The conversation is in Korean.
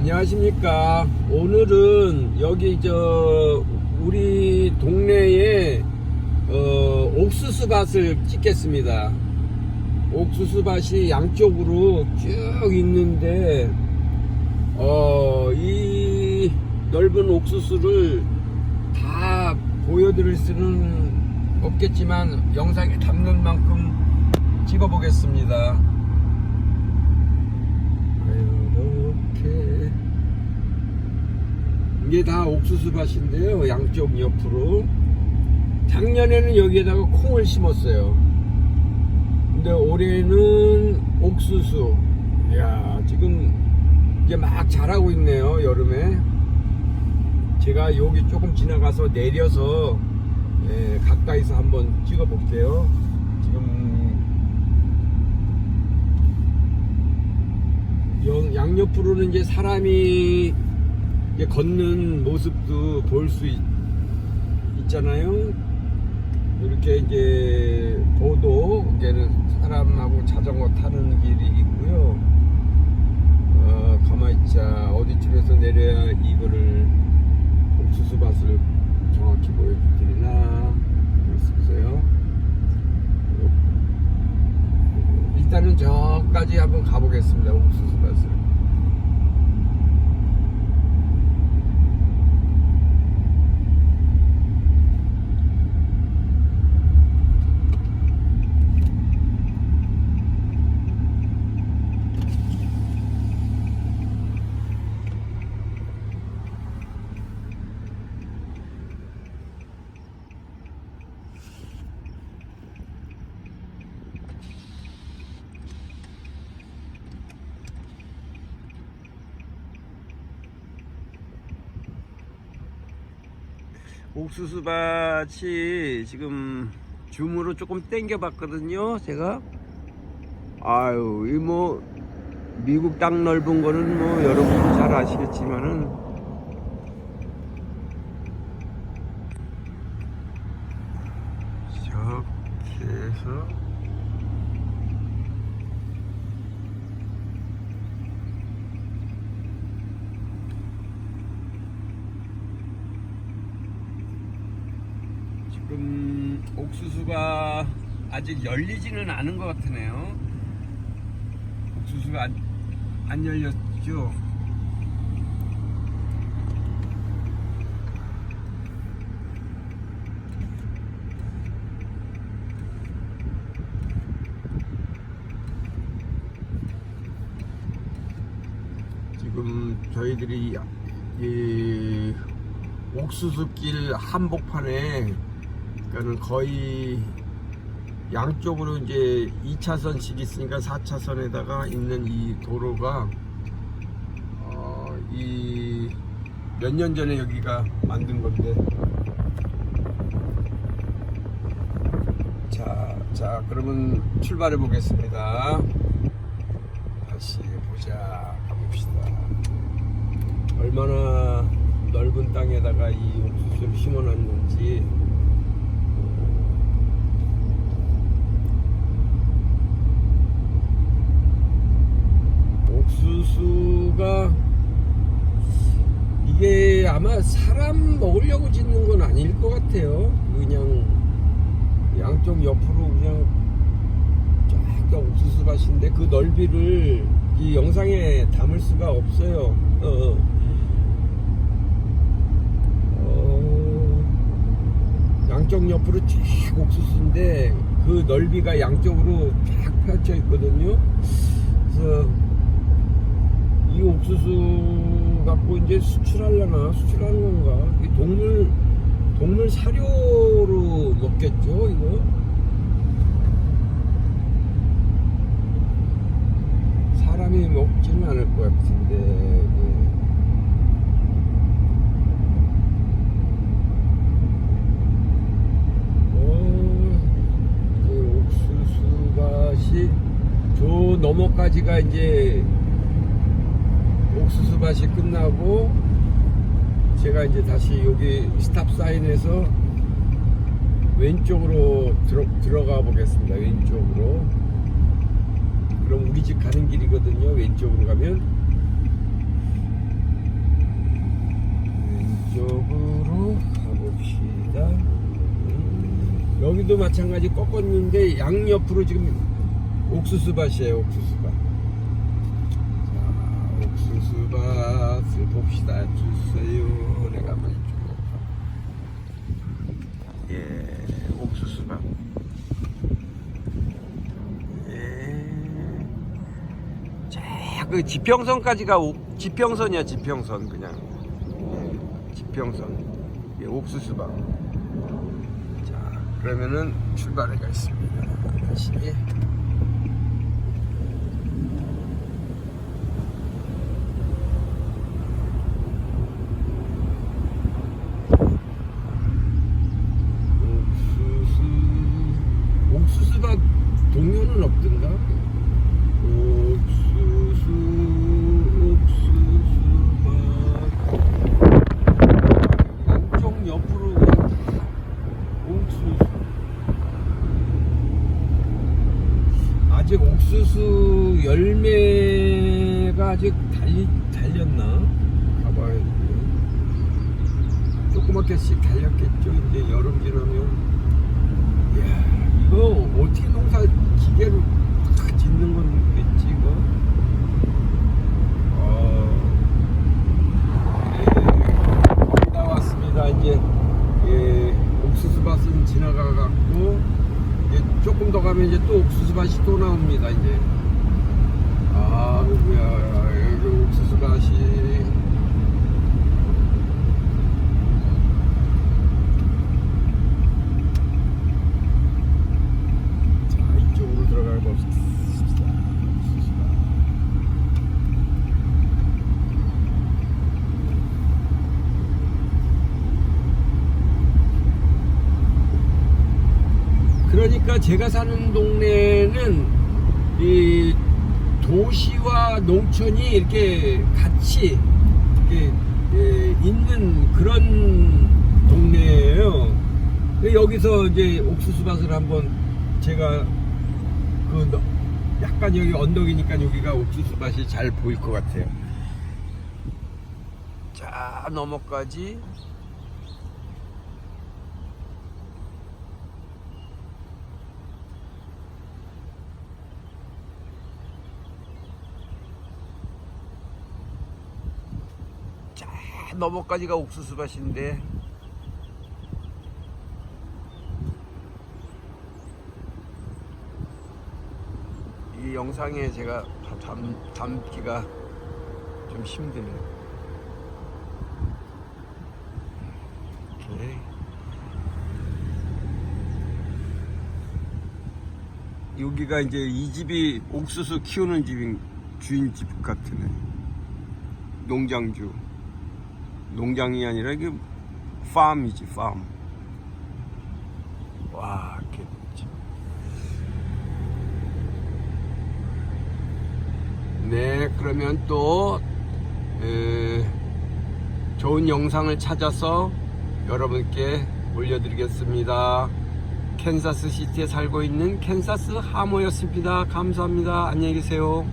안녕하십니까. 오늘은 여기 저 우리 동네에 어, 옥수수 밭을 찍겠습니다. 옥수수 밭이 양쪽으로 쭉 있는데 어, 이 넓은 옥수수를 다 보여드릴 수는 없겠지만 영상에 담는 만큼 찍어보겠습니다. 이렇게 이게 다 옥수수 밭인데요. 양쪽 옆으로. 작년에는 여기에다가 콩을 심었어요. 근데 올해는 옥수수. 이야 지금 이제 막 자라고 있네요 여름에. 제가 여기 조금 지나가서 내려서 예, 가까이서 한번 찍어 볼게요. 지금 영- 양옆으로는 이제 사람이 걷는 모습도 볼 수 있잖아요. 이렇게 이제 도도 이제는 사람하고 자전거 타는 길이 있고요. 어, 가만히 있자 어디쯤에서 내려야 이거를 옥수수 밭을 정확히 보여드리나 보세요. 일단은 저까지 한번 가보겠습니다. 옥수수 밭을. 옥수수 밭이 지금 줌으로 조금 당겨 봤거든요 제가. 아유 이 뭐 미국 땅 넓은 거는 뭐 여러분도 잘 아시겠지만은. 이렇게 해서 지금 옥수수가 아직 열리지는 않은 것 같으네요. 옥수수가 안, 안 열렸죠. 지금 저희들이 이 옥수수길 한복판에 그러니까는 거의 양쪽으로 이제 2차선씩 있으니까 4차선에다가 있는 이 도로가 어, 이몇 년 전에 여기가 만든 건데 자, 자 그러면 출발해 보겠습니다. 다시 보자 가봅시다. 얼마나 넓은 땅에다가 이 옥수수를 심어놨는지 옥수수가 이게 아마 사람 먹으려고 짓는 건 아닐 것 같아요. 그냥 양쪽 옆으로 그냥 쫙 옥수수 밭인데 그 넓이를 이 영상에 담을 수가 없어요. 어, 어, 양쪽 옆으로 쫙 옥수수인데 그 넓이가 양쪽으로 쫙 펼쳐 있거든요. 그래서 이 옥수수 갖고 이제 수출하려나 수출하는 건가? 이 동물 동물 사료로 먹겠죠 이거? 사람이 먹지는 않을 것 같은데. 네. 어, 그 옥수수밭이 저 너머까지가 이제 옥수수밭이 끝나고 제가 이제 다시 여기 스탑 사인에서 왼쪽으로 들어, 들어가 보겠습니다. 왼쪽으로. 그럼 우리 집 가는 길이거든요. 왼쪽으로 가면. 이쪽으로 가봅시다. 음, 여기도 마찬가지 꺾었는데 양옆으로 지금 옥수수밭이에요, 옥수수밭. 자, 옥수수 밭을 봅시다. 주세요. 내가 한번 가. 예, 옥수수밭. 예. 자, 그 지평선까지가 옥- 지평선이야, 지평선 그냥. 예, 지평선. 예, 옥수수밭. 자, 그러면은 출발해 가겠습니다. 다시. 옥수수 옥수수밭 동료는 없던가? 옥수수 옥수수밭 양쪽 옆으로 그냥 다 옥수수 아직 옥수수 열매가 아직 달렸나? 가봐야 돼. 조그맣게씩 달렸겠죠. 이제 여름 지나면. 이야, 이거 어떻게 농사 기계로 다 짓는 건겠지, 이거? 어, 네, 다 왔습니다. 이제, 예, 옥수수밭은 지나가갖고, 이제 조금 더 가면 이제 또 옥수수밭이 또 나옵니다, 이제. 아, 뭐야, 여기 봅시다. 옥수수밭. 그러니까 제가 사는 동네는 이 도시와 농촌이 이렇게 같이 이렇게 예, 있는 그런 동네예요. 여기서 이제 옥수수밭을 한번 제가 그 너- 약간 여기 언덕이니까 여기가 옥수수밭이 잘 보일 것 같아요. 자 넘어까지 자 넘어까지가 옥수수밭인데 이 영상에 제가 다 담, 담기가 좀 힘드네요. 여기가 이제 이 집이 옥수수 키우는 집인 주인 집 같으네. 농장주. 농장이 아니라 이게 팜이지 팜. 와, 이렇게 참. 네, 그러면 또 에, 좋은 영상을 찾아서 여러분께 올려드리겠습니다. 캔사스 시티에 살고 있는 캔사스 하모였습니다. 감사합니다. 안녕히 계세요.